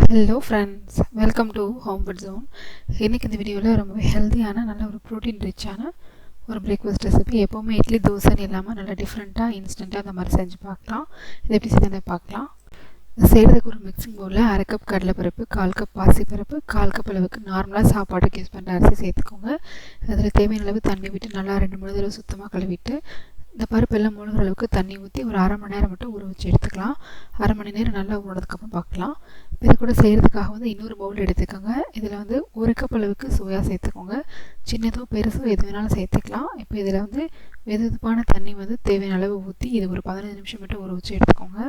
Hello friends welcome to Home Food Zone இன்றைக்கி இந்த வீடியோவில் ரொம்பவே ஹெல்த்தியான நல்ல ஒரு ப்ரோட்டீன் ரிச்சான ஒரு பிரேக்ஃபாஸ்ட் ரெசிபி எப்போவுமே இட்லி தோசைன்னு இல்லாமல் நல்லா டிஃப்ரெண்ட்டாக இன்ஸ்டண்ட்டாக அந்த மாதிரி செஞ்சு பார்க்கலாம். இது எப்படி செஞ்சதை பார்க்கலாம். செய்கிறதுக்கு ஒரு மிக்சிங் பவுலில் அரை கப் கடலைப்பருப்பு கால் கப் பாசிப்பருப்பு கால் கப் அளவுக்கு நார்மலாக சாப்பாட்டுக்கு யூஸ் பண்ணுற அரிசி சேர்த்துக்கோங்க. அதில் தேவையான அளவு தண்ணி விட்டு நல்லா ரெண்டு மூணு தடவை சுத்தமாக கழுவிட்டு இந்த பருப்பு எல்லாம் முழுகிற அளவுக்கு தண்ணி ஊற்றி ஒரு அரை மணி நேரம் மட்டும் ஊற வச்சு எடுத்துக்கலாம். அரை மணி நேரம் நல்லா ஊறினதுக்கப்புறம் பார்க்கலாம். இது கூட செய்கிறதுக்காக வந்து இன்னொரு பவுல் எடுத்துக்கோங்க. இதில் வந்து ஒரு கப் அளவுக்கு சோயா சேர்த்துக்கோங்க. சின்னதோ பெருசோ எது வேணாலும் சேர்த்துக்கலாம். இப்போ இதில் வந்து வெதுப்பான தண்ணி வந்து தேவையான அளவு ஊற்றி இது ஒரு பதினஞ்சு நிமிஷம் மட்டும் ஊற வச்சு எடுத்துக்கோங்க.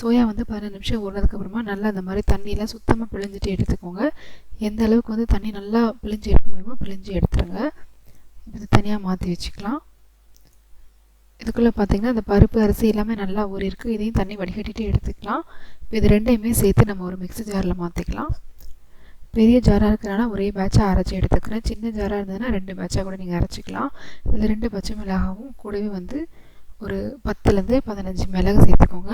சோயா வந்து பதினஞ்சு நிமிஷம் ஊறினதுக்கப்புறமா நல்லா அந்த மாதிரி தண்ணியெலாம் சுத்தமாக பிழிஞ்சிட்டு எடுத்துக்கோங்க. எந்த அளவுக்கு வந்து தண்ணி நல்லா பிழிஞ்சு எடுக்க முடியுமோ பிழிஞ்சு எடுத்துருங்க. இது தனியாக மாற்றி வச்சுக்கலாம். இதுக்குள்ளே பார்த்திங்கன்னா அந்த பருப்பு அரிசி எல்லாமே நல்லா ஊறியிருக்கு. இதையும் தண்ணி வடிகட்டிட்டு எடுத்துக்கலாம். இப்போ இது ரெண்டையுமே சேர்த்து நம்ம ஒரு மிக்ஸி ஜாரில் மாற்றிக்கலாம் பெரிய ஜாராக இருக்கிறனால ஒரே பேட்சாக அரைச்சி எடுத்துக்கிறேன். சின்ன ஜாராக இருந்ததுன்னா ரெண்டு பேட்சாக கூட நீங்கள் அரைச்சிக்கலாம். இதில் ரெண்டு பச்சை மிளகாவும் கூடவே வந்து ஒரு பத்துலேருந்து பதினஞ்சு மிளகு சேர்த்துக்கோங்க.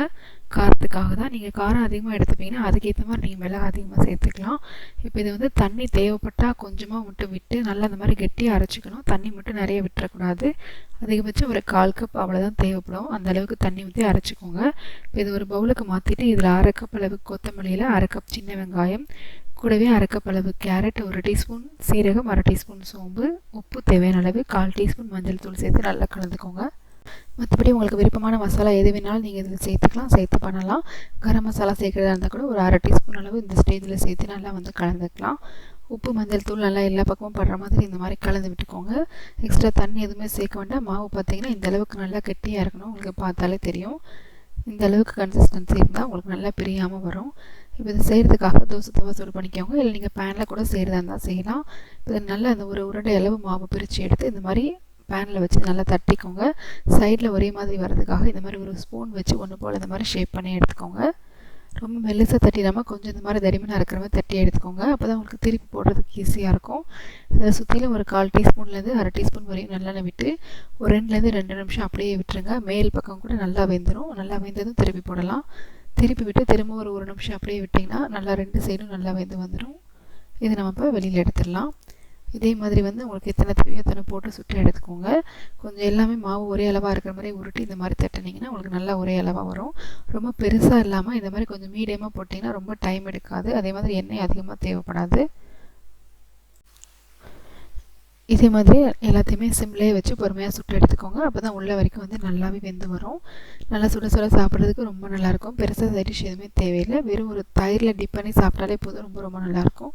காரத்துக்காக தான் நீங்கள் காரம் அதிகமாக எடுத்துப்பீங்கன்னா அதுக்கேற்ற மாதிரி நீங்கள் மிளகு அதிகமாக சேர்த்துக்கலாம். இப்போ இது வந்து தண்ணி தேவைப்பட்டால் கொஞ்சமாக மட்டும் விட்டு நல்லா அந்த மாதிரி கெட்டியாக அரைச்சிக்கணும். தண்ணி மட்டும் நிறைய விட்டுறக்கூடாது. அதிகபட்சம் ஒரு கால் கப் அவ்வளோதான் தேவைப்படும். அந்த அளவுக்கு தண்ணி ஊற்றி அரைச்சிக்கோங்க. இப்போ இது ஒரு பவுலுக்கு மாற்றிட்டு இதில் அரை கப் அளவுக்கு கொத்தமல்லியில் அரை கப் சின்ன வெங்காயம் கூடவே அரை கப் அளவு கேரட் ஒரு டீஸ்பூன் சீரகம் அரை டீஸ்பூன் சோம்பு உப்பு தேவையான அளவு கால் டீஸ்பூன் மஞ்சள் தூள் சேர்த்து நல்லா கலந்துக்கோங்க. மற்றபடி உங்களுக்கு விருப்பமான மசாலா எது வேணாலும் நீங்கள் இதில் சேர்த்துக்கலாம் சேர்த்து பண்ணலாம். கரம் மசாலா சேர்க்குறதா இருந்தால் கூட ஒரு அரை டீஸ்பூன் அளவு இந்த ஸ்டேஜில் சேர்த்து நல்லா வந்து கலந்துக்கலாம். உப்பு மஞ்சள் தூள் நல்லா எல்லா பக்கமும் படுற மாதிரி இந்த மாதிரி கலந்து விட்டுக்கோங்க. எக்ஸ்ட்ரா தண்ணி எதுவுமே சேர்க்க வேண்டாம். மாவு பார்த்தீங்கன்னா இந்த அளவுக்கு நல்லா கெட்டியாக இருக்கணும். உங்களுக்கு பார்த்தாலே தெரியும். இந்த அளவுக்கு கன்சிஸ்டன்சி இருந்தால் உங்களுக்கு நல்லா பிரியாமல் வரும். இப்போ இது செய்கிறதுக்காக தோசை தவா சூடு பண்ணிக்கோங்க. இல்லை நீங்கள் பேனில் கூட செய்கிறதா இருந்தால் செய்யலாம். இது நல்லா அந்த ஒரு உருண்டை அளவு மாவு பிரித்து எடுத்து இந்த மாதிரி பேனில் வச்சு நல்லா தட்டிக்கோங்க. சைடில் ஒரே மாதிரி வர்றதுக்காக இந்த மாதிரி ஒரு ஸ்பூன் வச்சு ஒன்று போல் இந்த மாதிரி ஷேப் பண்ணி எடுத்துக்கோங்க. ரொம்ப மெல்லிசாக தட்டிடாமல் கொஞ்சம் இந்த மாதிரி தடிமனாக இருக்கிற மாதிரி தட்டி எடுத்துக்கோங்க. அப்போ தான் உங்களுக்கு திருப்பி போடுறதுக்கு ஈஸியாக இருக்கும். அதை சுற்றிலும் ஒரு கால் டீஸ்பூன்லேருந்து அரை டீஸ்பூன் வரையும் நல்லெண்ணெய் விட்டு ஒரு ரெண்டுலேருந்து ரெண்டு நிமிஷம் அப்படியே விட்டுருங்க. மேல் பக்கம் கூட நல்லா வெந்துடும் நல்லா வெந்ததும் திருப்பி போடலாம். திருப்பி விட்டு திரும்ப ஒரு ஒரு நிமிஷம் அப்படியே விட்டிங்கன்னா நல்லா ரெண்டு சைடும் நல்லா வெந்து வந்துடும் இது நம்ம இப்போ வெளியில் எடுத்துடலாம். இதே மாதிரி வந்து உங்களுக்கு எத்தனை தேவையோ எத்தனை போட்டு சுட்டு எடுத்துக்கோங்க. கொஞ்சம் எல்லாமே மாவு ஒரே அளவாக இருக்கிற மாதிரி உருட்டி இந்த மாதிரி தட்டினீங்கன்னா உங்களுக்கு நல்லா ஒரே அளவாக வரும். ரொம்ப பெருசாக இல்லாமல் இந்த மாதிரி கொஞ்சம் மீடியமாக போட்டிங்கன்னா ரொம்ப டைம் எடுக்காது. அதே மாதிரி எண்ணெய் அதிகமாக தேவைப்படாது. இதே மாதிரி எல்லாத்தையுமே சிம்லேயே வச்சு பொறுமையாக சுட்டு எடுத்துக்கோங்க. அப்போ தான் உள்ள வரைக்கும் வந்து நல்லாவே வெந்து வரும். நல்லா சுட சுட சாப்பிட்றதுக்கு ரொம்ப நல்லாயிருக்கும் பெருசாக சைட் டிஷ் எதுவுமே தேவையில்லை. வெறும் ஒரு தயிரில் டிப் பண்ணி சாப்பிட்டாலே போதும். ரொம்ப ரொம்ப நல்லாயிருக்கும்